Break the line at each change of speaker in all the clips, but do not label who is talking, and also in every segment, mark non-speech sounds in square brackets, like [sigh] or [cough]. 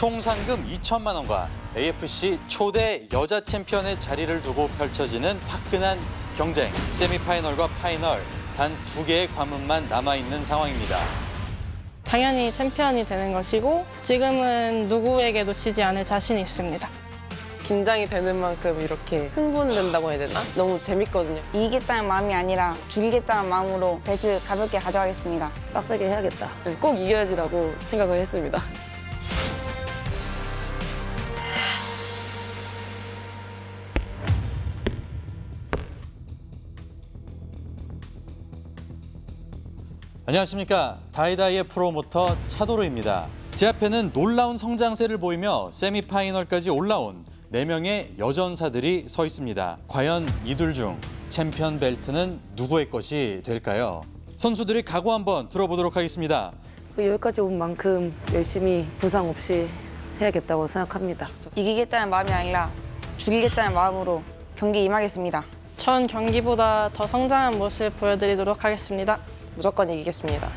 총 상금 2천만 원과 AFC 초대 여자 챔피언의 자리를 두고 펼쳐지는 화끈한 경쟁. 세미파이널과 파이널 단 두 개의 관문만 남아 있는 상황입니다.
당연히 챔피언이 되는 것이고 지금은 누구에게도 지지 않을 자신이 있습니다.
긴장이 되는 만큼 이렇게 흥분된다고 해야 되나? 너무 재밌거든요.
이기겠다는 마음이 아니라 죽이겠다는 마음으로 배트 가볍게 가져가겠습니다.
빡세게 해야겠다.
네, 꼭 이겨야지라고 생각을 했습니다.
안녕하십니까. 다이다이의 프로모터 차도로입니다. 제 앞에는 놀라운 성장세를 보이며 세미파이널까지 올라온 네명의 여전사들이 서 있습니다. 과연 이들 중 챔피언 벨트는 누구의 것이 될까요? 선수들의 각오 한번 들어보도록 하겠습니다.
그 여기까지 온 만큼 열심히 부상 없이 해야겠다고 생각합니다.
이기겠다는 마음이 아니라 죽이겠다는 마음으로 경기 임하겠습니다.
전 경기보다 더 성장한 모습 보여드리도록 하겠습니다.
무조건 이기겠습니다.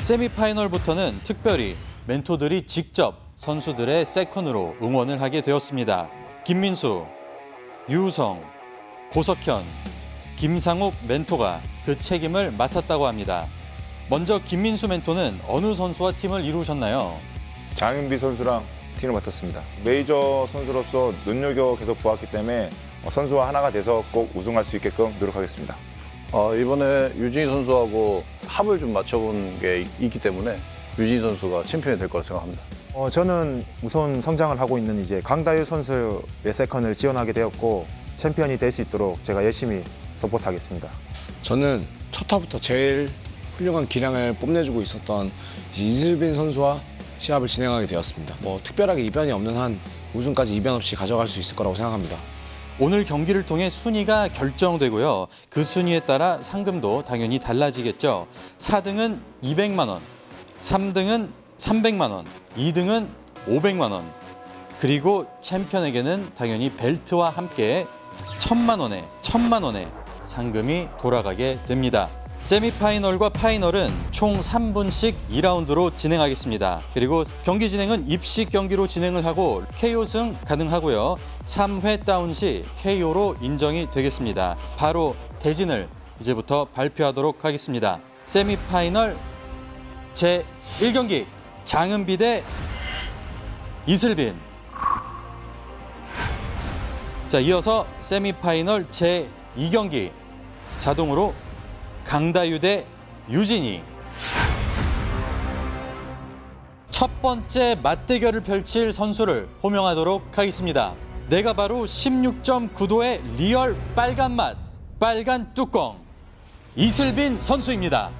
세미파이널부터는 특별히 멘토들이 직접 선수들의 세컨으로 응원을 하게 되었습니다. 김민수, 유우성, 고석현, 김상욱 멘토가 그 책임을 맡았다고 합니다. 먼저 김민수 멘토는 어느 선수와 팀을 이루셨나요?
장윤비 선수랑 팀을 맡았습니다. 메이저 선수로서 눈여겨 계속 보았기 때문에 어, 선수와 하나가 돼서 꼭 우승할 수 있게끔 노력하겠습니다.
어, 이번에 유진희 선수하고 합을 좀 맞춰본 게 있- 있기 때문에 유진희 선수가 챔피언이 될 거라 생각합니다.
어, 저는 우선 성장을 하고 있는 이제 강다유 선수의 세컨을 지원하게 되었고 챔피언이 될 수 있도록 제가 열심히 서포트하겠습니다.
저는 첫 타부터 제일 훌륭한 기량을 뽐내주고 있었던 이제 이슬빈 선수와 시합을 진행하게 되었습니다. 뭐 특별하게 이변이 없는 한 우승까지 이변 없이 가져갈 수 있을 거라고 생각합니다.
오늘 경기를 통해 순위가 결정되고요. 그 순위에 따라 상금도 당연히 달라지겠죠. 4등은 200만 원, 3등은 300만 원, 2등은 500만 원. 그리고 챔피언에게는 당연히 벨트와 함께 1000만 원에 1000만 원의 상금이 돌아가게 됩니다. 세미파이널과 파이널은 총 3분씩 2라운드로 진행하겠습니다. 그리고 경기 진행은 입식 경기로 진행을 하고 KO승 가능하고요. 3회 다운 시 KO로 인정이 되겠습니다. 바로 대진을 이제부터 발표하도록 하겠습니다. 세미파이널 제 1경기 장은비 대 이슬빈 자 이어서 세미파이널 제 2경기 자동으로 강다유 대 유진이 첫 번째 맞대결을 펼칠 선수를 호명하도록 하겠습니다. 내가 바로 16.9도의 리얼 빨간 맛, 빨간 뚜껑 이슬빈 선수입니다.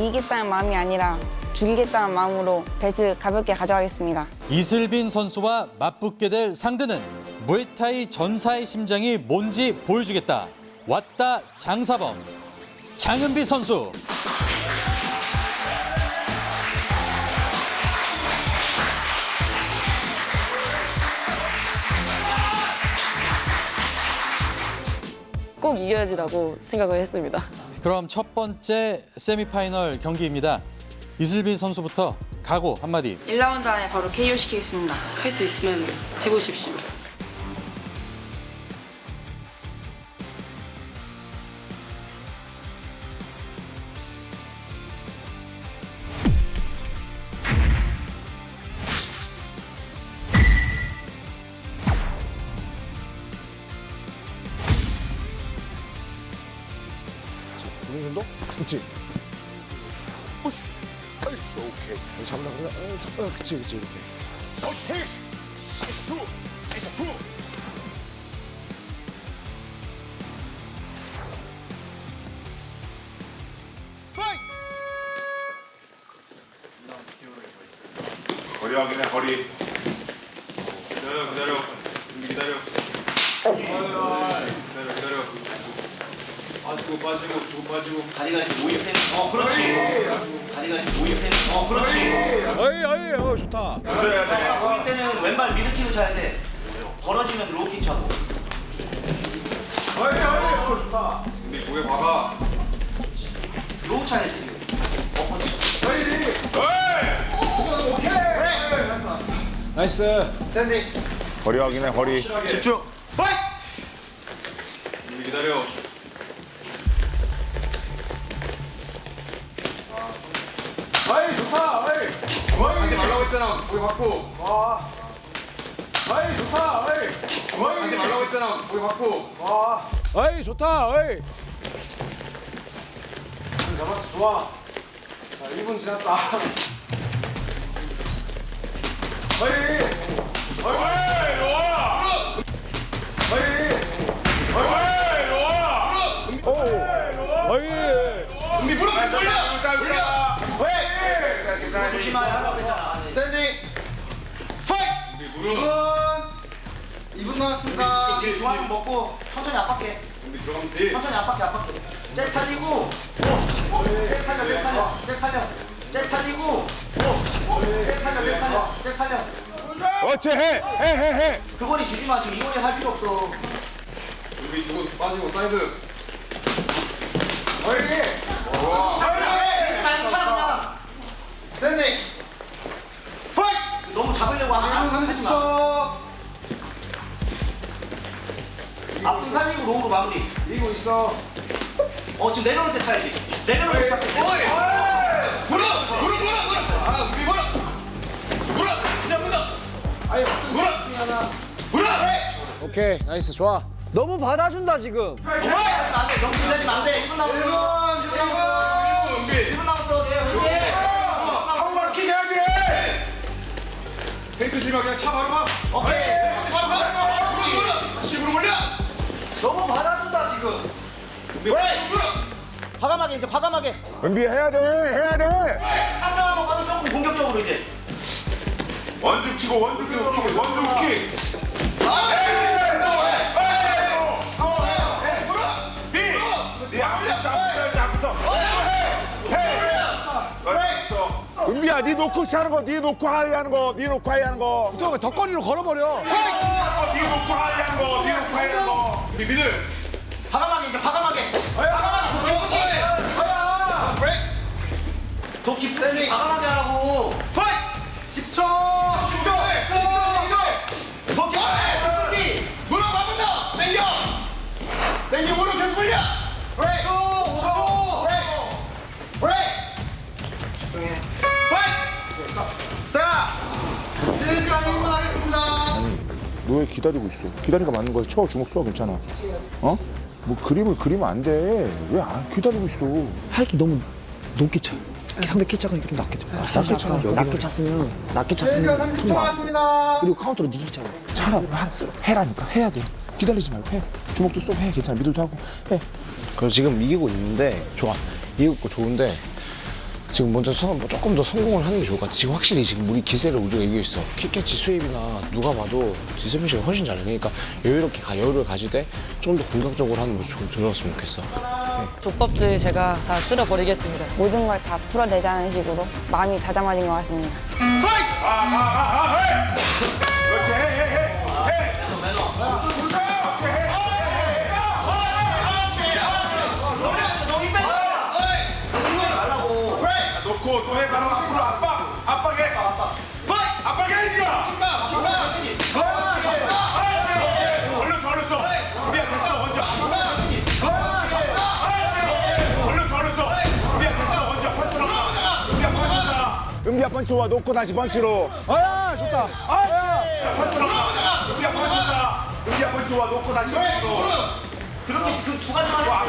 이기겠다는 마음이 아니라 죽이겠다는 마음으로 배트 가볍게 가져가겠습니다.
이슬빈 선수와 맞붙게 될 상대는 무에타이 전사의 심장이 뭔지 보여주겠다. 왔다 장사범 장은비 선수.
꼭 이겨야지라고 생각을 했습니다.
그럼 첫 번째 세미파이널 경기입니다. 이슬빈 선수부터 각오 한마디.
1라운드 안에 바로 KO 시키겠습니다.
할 수 있으면 해보십시오.
그치 그치 이렇게.
거리 확인해 거리.
기다려 기다려 준비 기다려 기다려 기다려 빠지고 빠지고 빠지고
다리가 이렇게 모입해. 어, 그렇지. 다리가 이렇게 모입해. 어, 그렇지.
어이 어이 어 좋다.
다리가 모일 때는 왼발 미드킥을 차야 돼. 벌어지면 로우킥 차고.
우리 고개 박아.
로우 차야지 지금.
나이스.
허리 확인해 허리.
집중.
했잖아. 고개 받고.
아이 좋다. 아이.
하지 말라고 했잖아. 고개 받고.
아이 좋다. 아이.
잡았어 좋아. 자 1분 지났다. 아이. 아이 좋아. 좋아. 오.
준비.
왜? 조심하라 2분 남았습니다. 중앙 좀 먹고 천천히 압박해.
준비 들어가면 돼.
천천히 압박해 압박해. 잽 살리고. 잽 살려 잽 살려. 잽 살려. 잽 살리고. 잽 살려 잽 살려. 잽 살려.
어째 해. 해 해 해.
그 거리 주지 마. 지금 이 거리 할 필요 없어.
준비 주고 빠지고 사이드.
차 그냥. 스탠딩. 파이트! 너무 잡으려고 하면 하지 마. 앞으로 살리고 로우로 마무리.
이고 있어.
어 지금 내려올 때 차야지. 내려올 때 차야지.
무릎 무릎 무릎 무릎. 아 우리 무릎. 무릎. 시작합니다. 아니 무릎. 무릎.
오케이. 나이스. 좋아.
너무 받아준다 지금.
안 돼. 너무 기다리면 안 돼. 1분 남았어. 1분 남았어.
준비.
1분 남았어.
테이프 주면 그냥 차 바로 봐.
오케이.
바로 봐. 무릎 무릎. 다시 무릎 올려.
너무 받아준다 지금.
왜? 과감하게 이제 과감하게.
준비해야 돼. 해야 돼.
한참하고 가서 조금 공격적으로 이제.
원주 치고 원주 치고 원주 킥. 은비야, 네 놓고 하는 거, 네 놓고 하이 하는 거, 네 놓고 하이 하는 거.
형 덕거리로 걸어버려.
네 놓고 하이 하는 거, 네 놓고 하이 하는 거.
우리 미들.
과감하게 이제 과감하게. 과감하게 공격적으로. 브레이크. 더 깊이 과감하게 하라고. 파이트. 10초. 10초. 10초. 더 깊이.
무릎 아픈다. 당겨. 당겨 무릎 계속 올려.
브레이크.
기다리고 있어? 기다리니까 맞는 거야. 쳐 주먹 써 괜찮아. 어? 뭐 그림을 그리면 안 돼. 왜 안 기다리고 있어?
하이키 너무 높게 차. 상대 키 작으니까 좀 낮게 차. 낮게 차. 낮게 찼으면 낮게 찼으면 좀 나. 그리고 카운터로 니기 잖아
차라 하- 쓰- 해라니까 해야 돼. 기다리지 말고 해. 주먹도 쏘고 해. 괜찮아. 미들도 하고 해.
그래서 지금 이기고 있는데 좋아. 이기고 있고 좋은데 지금 먼저 성, 뭐 조금 더 성공을 하는 게 좋을 것 같아. 지금 확실히 지금 우리 기세를 우리가 이기고 있어. 킥캐치 수입이나 누가 봐도 디세븐 씨가 훨씬 잘해. 그러니까 여유롭게 가, 여유를 가지되 좀더 공격적으로 하는 모습 좀 들어왔으면 좋겠어.
족법들 제가 다 쓸어버리겠습니다.
모든 걸 다 풀어내자는 식으로 마음이 다잡아진 것 같습니다.
그렇지. 해, 해, 해. 해. 놓고 또 해. 바로 앞으로 압박. 압박해. 압박해. 이거. 얼른 더 얼른 우리야 됐어 먼저. 얼른 더 얼른 우리야 됐어 먼저. 펀치로 가. 우리야 펀치다. 은비야 펀치 와 놓고 다시 펀치로.
아야 좋다.
펀치로 가. 은비야 펀치다. 은비야 펀치 와 놓고 다시 펀치로.
그렇게 그 두 가지만
와,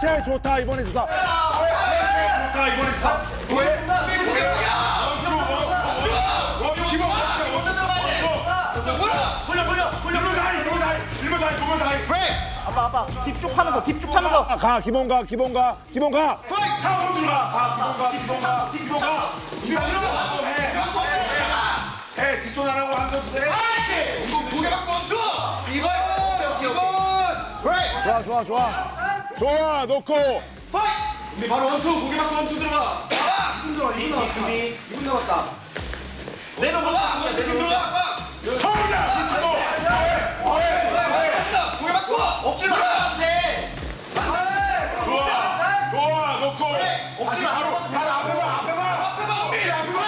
그렇지. 좋다, 이번에 좋다. 좋다, 이번에 좋다. 다이.
아빠 아빠 딥쭉 하면서 딥쭉 하면서
가, 기본 가, 기본 가, 기본 가. 가, 가, 기본
이번
좋아 좋아 좋아 좋아 놓고
우리 바로 원투 고개 갖고 원투 들어가.
이분 들어 이분 남았다. 준비 이분 남았다
내려봐 원투 들어가! 고개
좋아 좋아 놓고! 다시 바로 바로 앞에 봐 앞에 봐!
앞에 봐 우리 앞에 봐!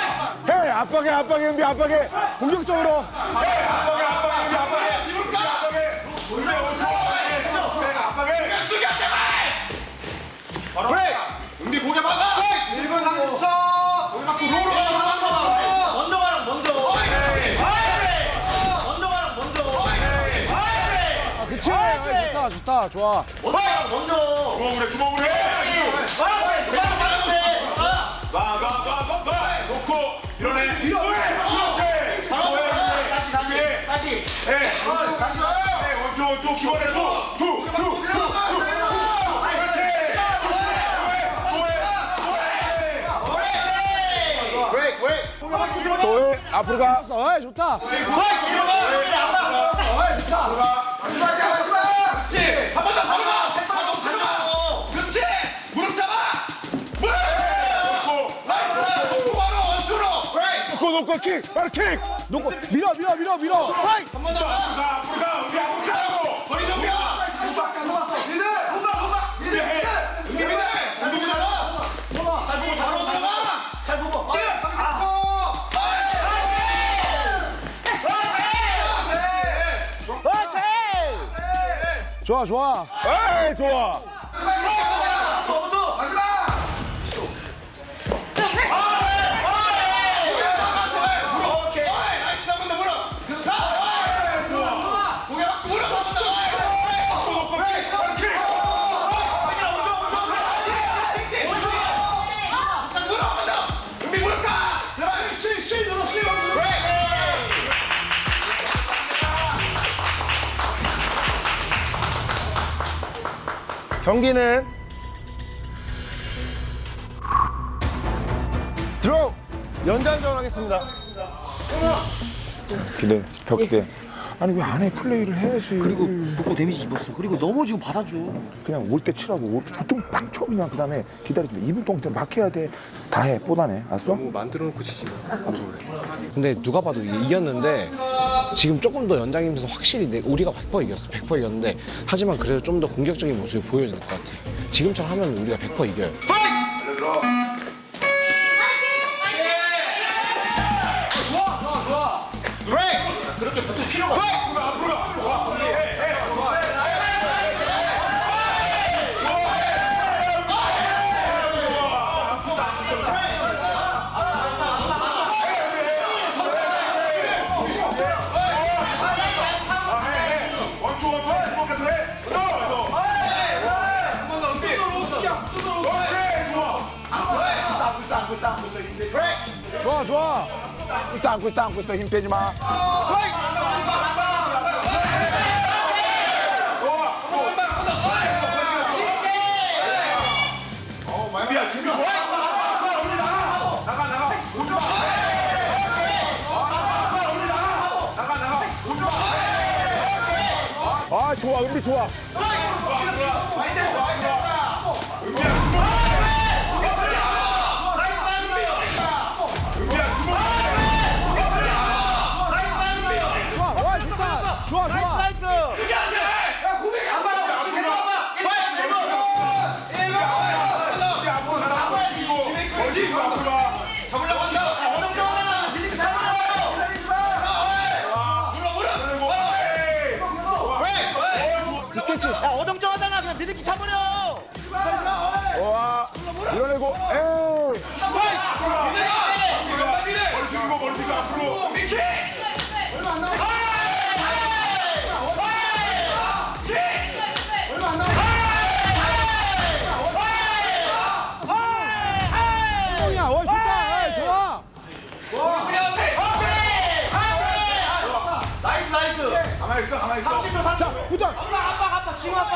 해! 압박해 압박해 은비 압박해! 공격적으로! 해! 압박해 압박해 은비 압박해!
이볼까?
압박해! 은비 어디
고개 박아
1분 30초!
고개 갖고 로로 가
먼저 가랑 먼저. 먼저 가랑 먼저.
아, 그치. 좋다 좋다 좋아.
먼저 가랑 먼저.
주먹을 해 주먹을 해
말하지 그냥 말하면 돼
가가가가 놓고 이러네 그렇지
다시 다시. 다시.
해
다시 와요.
해 원투 원투. 기본에 투투투 그
나이스 바로 원투로
놓고 놓고 킥 바로 킥.
놓고 밀어 밀어 밀어 밀어.
한번 더. 가.
가 앞으로 가 우리 앞으로 가
좋아 좋아.
에이 좋아
경기는 드로우 연장전 하겠습니다.
기대 벽 기대. 아니 왜 안에 플레이를 해야지.
그리고 복부 데미지 입었어. 그리고 넘어지고 받아줘.
그냥 올 때 치라고. 보통 빵쳐 그냥 그 다음에 기다리지 2분 동안 그냥 막 해야 돼 다 해. 뽀다네. 알았어?
근데 누가 봐도 이- 이겼는데 지금 조금 더 연장이면서 확실히 내, 우리가 100% 이겼어. 100% 이겼는데 하지만 그래도 좀 더 공격적인 모습을 보여야 될 것 같아. 지금처럼 하면 우리가 100% 이겨요.
그렇게 붙을 필요가 없어.
원투 좋아
좋아. 좋아
땅고 있어 땅고 있어. 힘 빼지 마. 아 좋아. 은비 좋아
미드키 차버려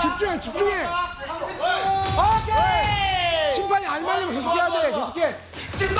집중해 집중해
오케이
심판
심판이 안 말리면 계속 해야 돼. 계속 해.
지금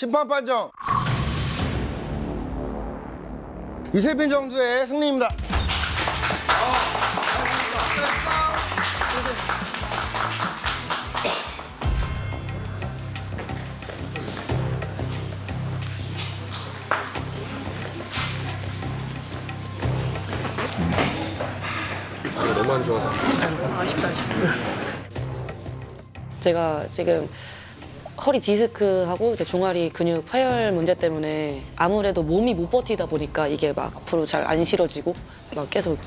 심판 판정 이슬빈 정수의 승리입니다.
제가 지금 허리 디스크하고 이제 종아리 근육 파열 문제 때문에 아무래도 몸이 못 버티다 보니까 이게 막 앞으로 잘 안 실어지고 막 계속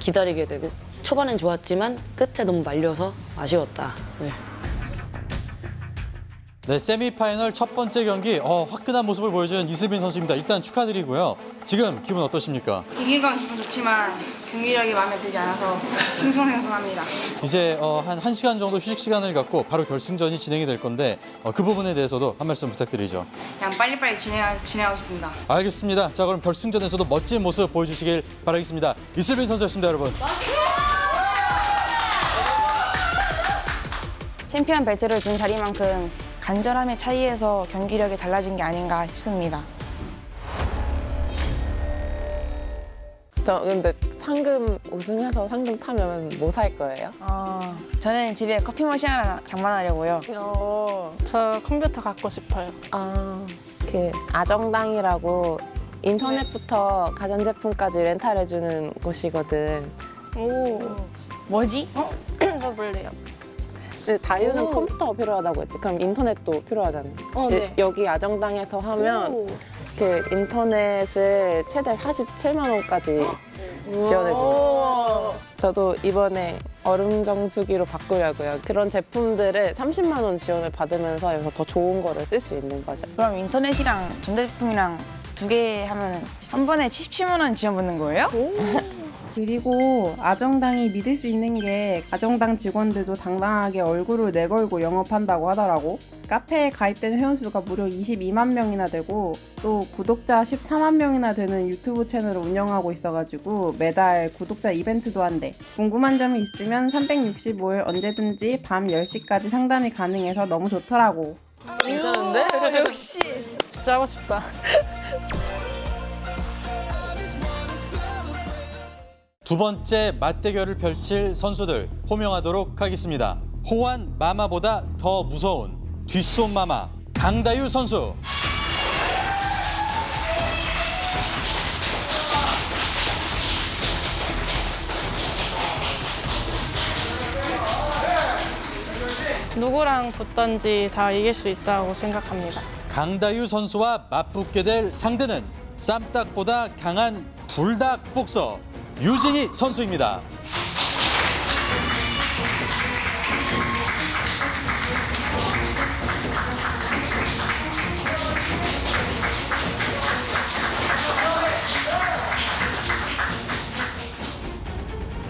기다리게 되고 초반엔 좋았지만 끝에 너무 말려서 아쉬웠다. 네.
네, 세미파이널 첫 번째 경기 어, 화끈한 모습을 보여준 이슬빈 선수입니다. 일단 축하드리고요. 지금 기분 어떠십니까?
이긴 건 기분 좋지만 경기력이 마음에 들지 않아서 싱숭생숭합니다.
이제 어, 한 1시간 정도 휴식 시간을 갖고 바로 결승전이 진행이 될 건데 어, 그 부분에 대해서도 한 말씀 부탁드리죠.
그냥 빨리빨리 진행, 진행하고 있습니다.
알겠습니다. 자, 그럼 결승전에서도 멋진 모습 보여주시길 바라겠습니다. 이슬빈 선수였습니다, 여러분.
챔피언 벨트를 준 자리만큼 간절함의 차이에서 경기력이 달라진 게 아닌가 싶습니다.
저 근데 상금 우승해서 상금 타면 뭐 살 거예요?
어, 저는 집에 커피 머신 하나 장만하려고요.
어,
저 컴퓨터 갖고 싶어요.
아, 그 아정당이라고 인터넷부터 가전제품까지 렌탈해주는 곳이거든.
오, 뭐지? 어? [clears throat] 해볼래요.
근데 다유는
오.
컴퓨터가 필요하다고 했지. 그럼 인터넷도 필요하잖아.
어,
근데
네.
여기 아정당에서 하면
오.
그 인터넷을 최대 47만 원까지 지원해줘요.
오.
저도 이번에 얼음 정수기로 바꾸려고요. 그런 제품들을 30만 원 지원을 받으면서 여기서 더 좋은 거를 쓸 수 있는 거죠.
그럼 인터넷이랑 전자제품이랑 두 개 하면 한 번에 17만 원 지원 받는 거예요?
그리고 아정당이 믿을 수 있는 게 아정당 직원들도 당당하게 얼굴을 내걸고 영업한다고 하더라고. 카페에 가입된 회원수가 무려 22만 명이나 되고 또 구독자 14만 명이나 되는 유튜브 채널을 운영하고 있어가지고 매달 구독자 이벤트도 한대. 궁금한 점이 있으면 365일 언제든지 밤 10시까지 상담이 가능해서 너무 좋더라고.
괜찮은데? 역시. 진짜 하고 싶다. [laughs]
두 번째 맞대결을 펼칠 선수들 호명하도록 하겠습니다. 호환 마마보다 더 무서운 뒷손 마마 강다유 선수.
누구랑 붙던지 다 이길 수 있다고 생각합니다.
강다유 선수와 맞붙게 될 상대는 쌈딱보다 강한 불닭 복서 유진희 선수입니다.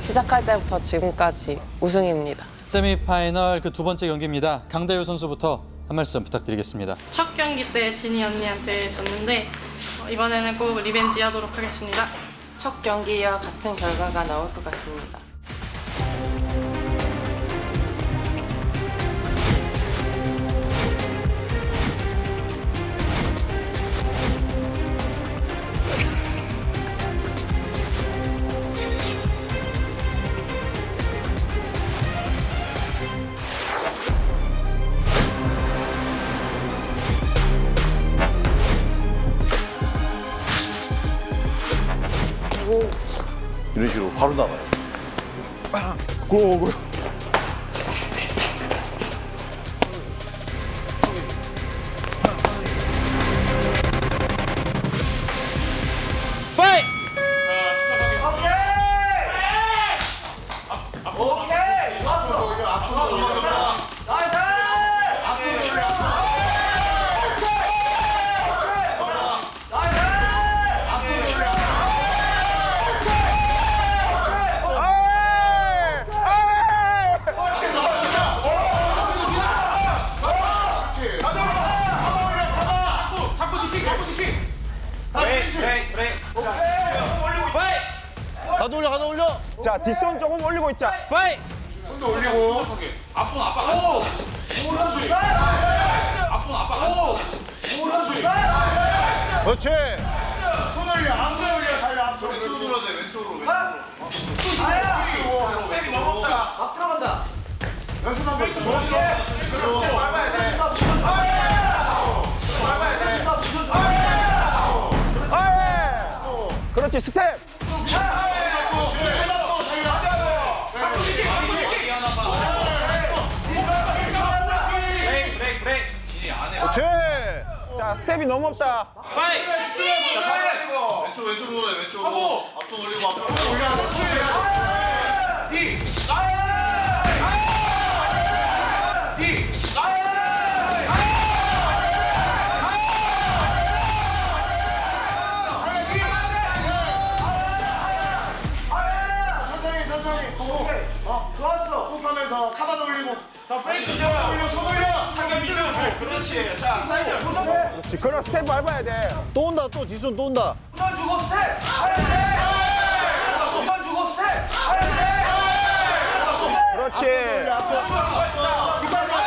시작할 때부터 지금까지 우승입니다.
세미파이널 그 두 번째 경기입니다. 강다유 선수부터 한 말씀 부탁드리겠습니다.
첫 경기 때 진희 언니한테 졌는데 어, 이번에는 꼭 리벤지 하도록 하겠습니다.
첫 경기와 같은 결과가 나올 것 같습니다.
그렇지. 손 올려 앞손 올려 달려 앞손 왼쪽으로 돼 왼쪽으로 왼쪽으로. 스텝이 너무 없다.
앞 들어간다.
연습 한번 해줘. 그렇지. 밟아야 돼.
그렇지 스텝. 스텝이 너무 없다.
왼쪽 왼쪽으로 해 왼쪽으로. 앞손 올리고 올려 천 호흡하면서 카바도 올리고 자 페이크 손 올려 손 올려 한개 밀어 그렇지 자 사이드
그렇지. 그럼 스텝 밟아야 돼.
또 온다 또 뒷손 또 온다
우선 주고 스텝. 하야지. 우선 주고 스텝. 하야지.
그렇지.
앞손으로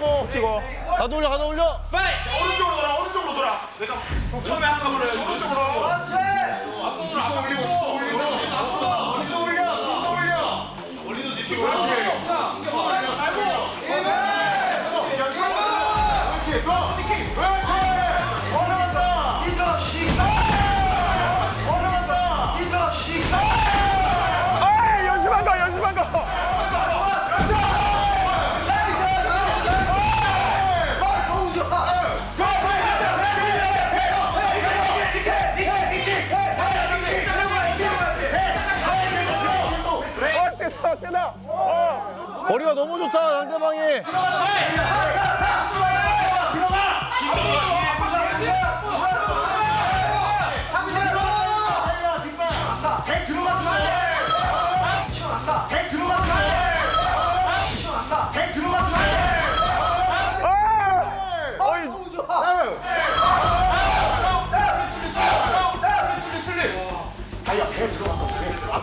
다시 붙이고.
가도 올려 가도 올려. 오른쪽으로 돌아 오른쪽으로 돌아. 내가 처음에 한거 그래 오른쪽으로.
그렇지.
앞손으로 앞으로
거리가 너무 좋다 상대방이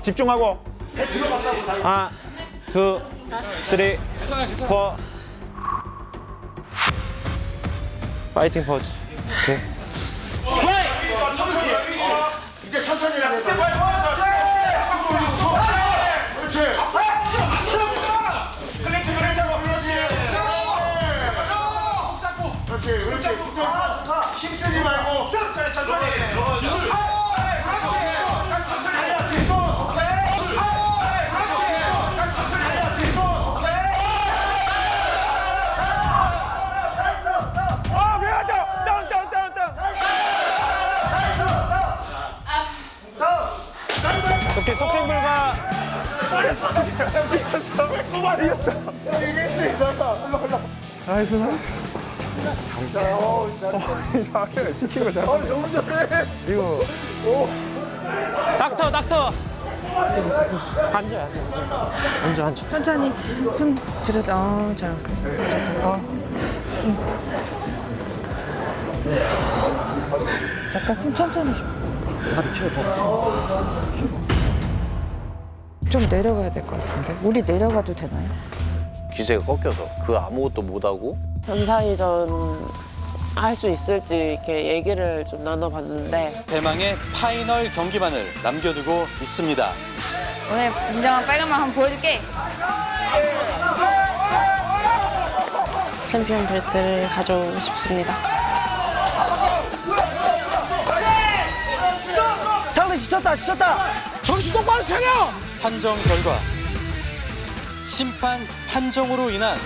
집중하고. 하나, 투, 쓰리, 포. 파이팅 포즈. 오케이.
이제 천천히 해 스텝 올리고 손 그렇지 클린치 그렇지 그렇지 그렇지 붙어 있어 힘 쓰지 말고 천천히
나이스, 나이스. 잘해. 어, 잘해. 시킨 거 잘해. 어, 너무 잘해. 이거. 오. 닥터, 닥터. 앉아, 앉아. 앉아, 앉아.
천천히 숨 들여. 어, 잘했어. 어. 잠깐 숨 천천히 쉬어. 좀 내려가야 될 것 같은데. 우리 내려가도 되나요?
기세가 꺾여서 그 아무것도 못하고
전사이전 할 수 있을지 이렇게 얘기를 좀 나눠봤는데
대망의 파이널 경기만을 남겨두고 있습니다.
오늘 진정한 빨간맛 한번 보여줄게.
챔피언 벨트를 가져오고 싶습니다.
상대 지쳤다 지쳤다.
정신 똑바로 차려!
판정 결과 심판 판정으로 인한